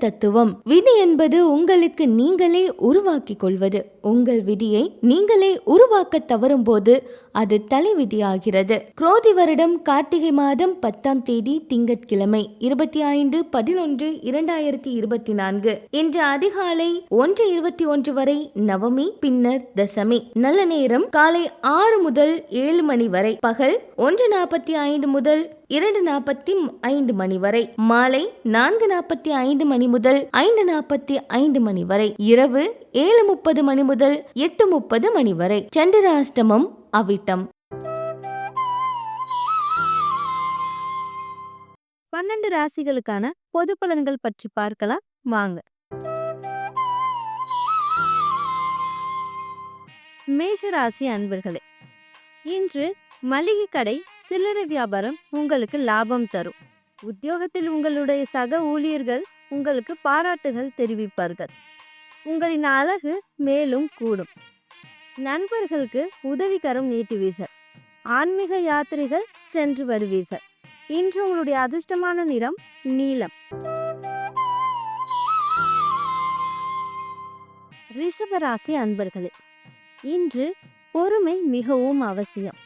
தத்துவம். விதி என்பது உங்களுக்கு நீங்களே உருவாக்கிக் கொள்வது. உங்கள் விதியை நீங்களே உருவாக்க தவறும் போது அது தலைவிதியாகிறது. குரோதி வருடம் கார்த்திகை மாதம் பத்தாம் தேதி திங்கட்கிழமை இருபத்தி ஐந்து பதினொன்று இரண்டாயிரத்தி இருபத்தி நான்கு. இன்று அதிகாலை ஒன்று இருபத்தி ஒன்று வரை நவமி பின்னர் தசமி. நல்ல நேரம் காலை ஆறு முதல் ஏழு மணி வரை பகல் ஒன்று நாற்பத்தி ஐந்து முதல் இரண்டு நாற்பத்தி ஐந்து மணி வரை மாலை நான்கு நாற்பத்தி ஐந்து மணி முதல் ஐந்து நாற்பத்தி ஐந்து மணி வரை இரவு ஏழு முப்பது மணி முதல் எட்டு முப்பது மணி வரை. சந்திராஷ்டமம் அவிட்டம். பன்னெண்டு ராசிகளுக்கான பொது பலன்கள் பற்றி பார்க்கலாம். வாங்க. மேஷ ராசி அன்பர்களே இன்று மளிகை கடை சில்லறை வியாபாரம் உங்களுக்கு லாபம் தரும். உத்தியோகத்தில் உங்களுடைய சக ஊழியர்கள் உங்களுக்கு பாராட்டுகள் தெரிவிப்பார்கள். உங்களின் அழகு மேலும் கூடும். நண்பர்களுக்கு உதவிகரம் நீட்டுவீர்கள். ஆன்மீக யாத்திரைகள் சென்று வருவீர்கள். இன்று உங்களுடைய அதிர்ஷ்டமான நிறம் நீலம். ரிஷபராசி அன்பர்களே இன்று பொறுமை மிகவும் அவசியம்.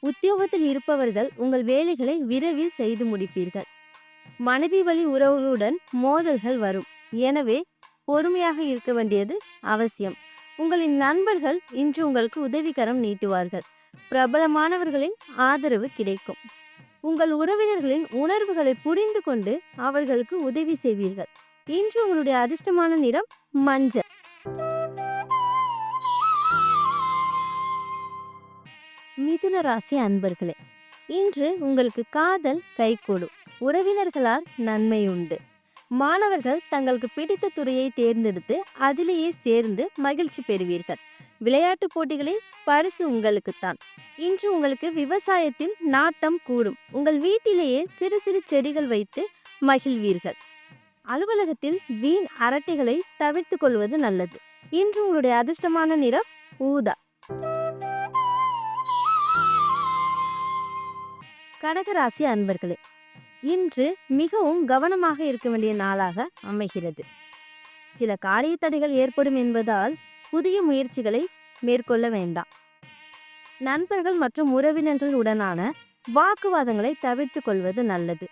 உத்தியோகத்தில் இருப்பவர்கள் உங்கள் வேலைகளை விரைவில் செய்து முடிப்பீர்கள். மனைவி வழி உறவுகளுடன் மோதல்கள் வரும். எனவே பொறுமையாக இருக்க வேண்டியது அவசியம். உங்களின் நண்பர்கள் இன்று உங்களுக்கு உதவிகரம் நீட்டுவார்கள். பிரபலமானவர்களின் ஆதரவு கிடைக்கும். உங்கள் உறவினர்களின் உணர்வுகளை புரிந்து கொண்டு அவர்களுக்கு உதவி செய்வீர்கள். இன்று உங்களுடைய அதிர்ஷ்டமான நிறம் மஞ்சள். மிதுன ராசி அன்பர்களே இன்று உங்களுக்கு காதல் கைகூடும். உறவினர்களால் நன்மை உண்டு. மாணவர்கள் தங்களுக்கு பிடித்த துறையை தேர்ந்தெடுத்து அதிலேயே சேர்ந்து மகிழ்ச்சி பெறுவீர்கள். விளையாட்டு போட்டிகளில் பரிசு உங்களுக்குத்தான். இன்று உங்களுக்கு விவசாயத்தில் நாட்டம் கூடும். உங்கள் வீட்டிலேயே சிறு சிறு செடிகள் வைத்து மகிழ்வீர்கள். அலுவலகத்தில் வீண் அரட்டைகளை தவிர்த்து கொள்வது நல்லது. இன்று உங்களுடைய அதிர்ஷ்டமான நிறம் ஊதா. கடகராசி அன்பர்களே இன்று மிகவும் கவனமாக இருக்க வேண்டிய நாளாக அமைகிறது. சில காரிய தடைகள் ஏற்படும் என்பதால் புதிய முயற்சிகளை மேற்கொள்ள வேண்டாம். நண்பர்கள் மற்றும் உறவினர்கள் உடனான வாக்குவாதங்களை தவிர்த்து கொள்வது நல்லது.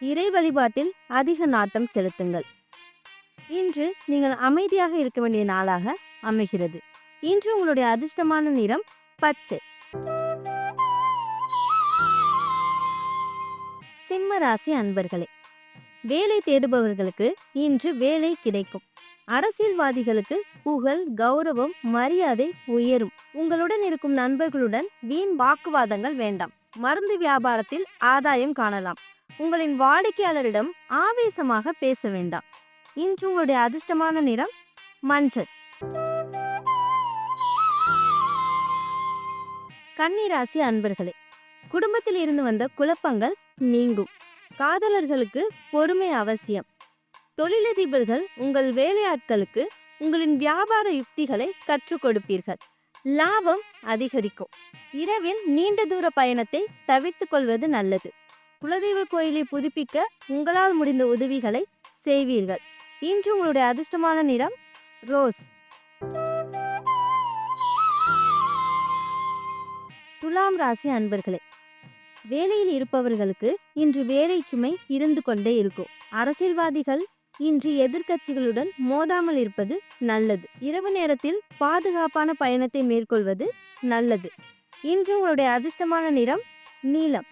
இறை வழிபாட்டில் அதிக நாட்டம் செலுத்துங்கள். இன்று நீங்கள் அமைதியாக இருக்க வேண்டிய நாளாக அமைகிறது. இன்று உங்களுடைய அதிர்ஷ்டமான நிறம் பச்சை. சிம்ம ராசி அன்பர்களே வேலை தேடுபவர்களுக்கு இன்று வேலை கிடைக்கும். அரசியல்வாதிகளுக்கு புகழ் கௌரவம் மரியாதை உயரும். உங்களுடன் இருக்கும் நண்பர்களுடன் வீண் வாக்குவாதங்கள் வேண்டாம். மருந்து வியாபாரத்தில் ஆதாயம் காணலாம். உங்களின் வாடிக்கையாளரிடம் ஆவேசமாக பேச வேண்டாம். இன்று உங்களுடைய அதிர்ஷ்டமான நிறம் மஞ்சள். கன்னிராசி அன்பர்களே குடும்பத்தில் இருந்து வந்த குழப்பங்கள் நீங்கும். காதலர்களுக்கு பொறுமை அவசியம். தொழிலதிபர்கள் உங்கள் வேலையாட்களுக்கு உங்களின் வியாபார யுக்திகளை கற்றுக் கொடுப்பீர்கள். லாபம் அதிகரிக்கும். இரவில் நீண்ட தூர பயணத்தை தவிர்த்து கொள்வது நல்லது. குலதெய்வ கோயிலை புதுப்பிக்க உங்களால் முடிந்த உதவிகளை செய்வீர்கள். இன்று உங்களுடைய அதிர்ஷ்டமான நிறம் ரோஸ். துலாம் ராசி அன்பர்களே வேலையில் இருப்பவர்களுக்கு இன்று வேலை சுமை இருந்து கொண்டே இருக்கும். அரசியல்வாதிகள் இன்று எதிர்க்கட்சிகளுடன் மோதாமல் இருப்பது நல்லது. இரவு நேரத்தில் பாதுகாப்பான பயணத்தை மேற்கொள்வது நல்லது. இன்று உங்களுடைய அதிர்ஷ்டமான நிறம் நீலம்.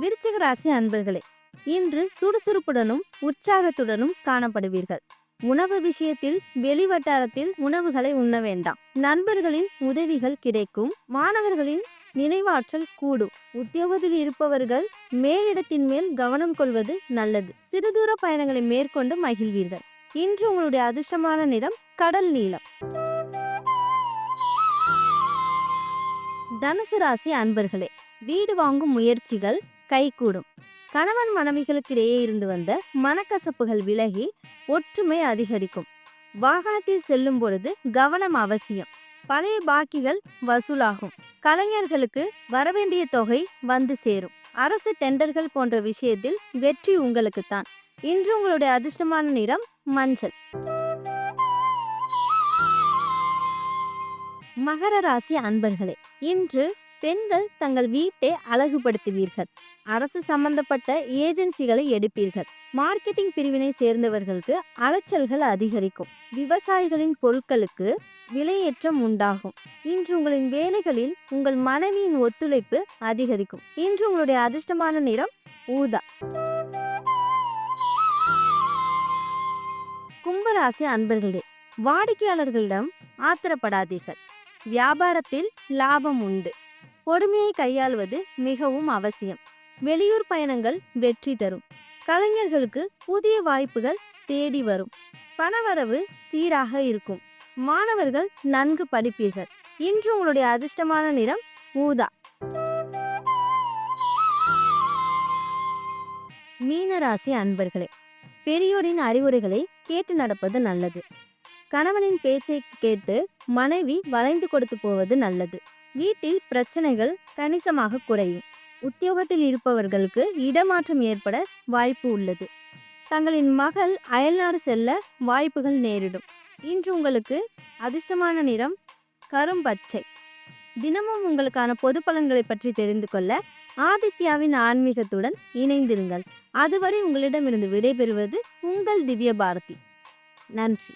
விருச்சிக ராசி அன்பர்களே இன்று சுறுசுறுப்புடனும் உற்சாகத்துடனும் காணப்படுவீர்கள். உணவு விஷயத்தில் வெளிவட்டாரத்தில் உணவுகளை உண்ண வேண்டாம். நண்பர்களின் உதவிகள் கிடைக்கும். மாணவர்களின் நினைவாற்றல் கூடும். உத்தியோகத்தில் இருப்பவர்கள் மேலிடத்தின் மேல் கவனம் கொள்வது நல்லது. சிறு தூர பயணங்களை மேற்கொண்டு மகிழ்வீர்கள். இன்று உங்களுடைய அதிர்ஷ்டமான நிறம் கடல் நீளம் தனுசு ராசி அன்பர்களே வீடு வாங்கும் முயற்சிகள் கைகூடும். கணவன் மனைவிகளுக்கிடையே இருந்து வந்த மனக்கசப்புகள் விலகி ஒற்றுமை அதிகரிக்கும். வாகனத்தில் செல்லும் பொழுது கவனம் அவசியம். பழைய பாக்கிகள் வசூலாகும். கலைஞர்களுக்கு வரவேண்டிய தொகை வந்து சேரும். அரசு டெண்டர்கள் போன்ற விஷயத்தில் வெற்றி உங்களுக்குத்தான். இன்று உங்களுடைய அதிர்ஷ்டமான நிறம் மஞ்சள். மகர ராசி அன்பர்களே இன்று பெண்கள் தங்கள் வீட்டை அழகுபடுத்துவீர்கள். அரசு சம்பந்தப்பட்ட ஏஜென்சிகளை எடுப்பீர்கள். மார்க்கெட்டிங் பிரிவினை சேர்ந்தவர்களுக்கு அலைச்சல்கள் அதிகரிக்கும். விவசாயிகளின் பொருட்களுக்கு விலையேற்றம் உண்டாகும். இன்று உங்களின் வேலைகளில் உங்கள் மனைவியின் ஒத்துழைப்பு அதிகரிக்கும். இன்று உங்களுடைய அதிர்ஷ்டமான நிறம் ஊதா. கும்பராசி அன்பர்களே வாடிக்கையாளர்களிடம் ஆத்திரப்படாதீர்கள். வியாபாரத்தில் லாபம் உண்டு. பொறுமையை கையாள்வது மிகவும் அவசியம். வெளியூர் பயணங்கள் வெற்றி தரும். கலைஞர்களுக்கு புதிய வாய்ப்புகள் தேடி வரும். பணவரவு சீராக இருக்கும். மாணவர்கள் நன்கு படிப்பீர்கள். இன்று உங்களுடைய அதிர்ஷ்டமான நிறம் ஊதா. மீனராசி அன்பர்களே பெரியோரின் அறிவுரைகளை கேட்டு நடப்பது நல்லது. கணவனின் பேச்சை கேட்டு மனைவி வளைந்து கொடுத்து போவது நல்லது. வீட்டில் பிரச்சனைகள் கணிசமாக குறையும். உத்தியோகத்தில் இருப்பவர்களுக்கு இடமாற்றம் ஏற்பட வாய்ப்பு உள்ளது. தங்களின் மகள் அயல்நாடு செல்ல வாய்ப்புகள் நேரிடும். இன்று உங்களுக்கு அதிர்ஷ்டமான நிறம் கரும்பச்சை தினமும் உங்களுக்கான பொது பலன்களை பற்றி தெரிந்து கொள்ள ஆதித்யாவின் ஆன்மீகத்துடன் இணைந்திருங்கள். அதுவரை உங்களிடமிருந்து விடைபெறுவது உங்கள் திவ்ய பாரதி நன்றி.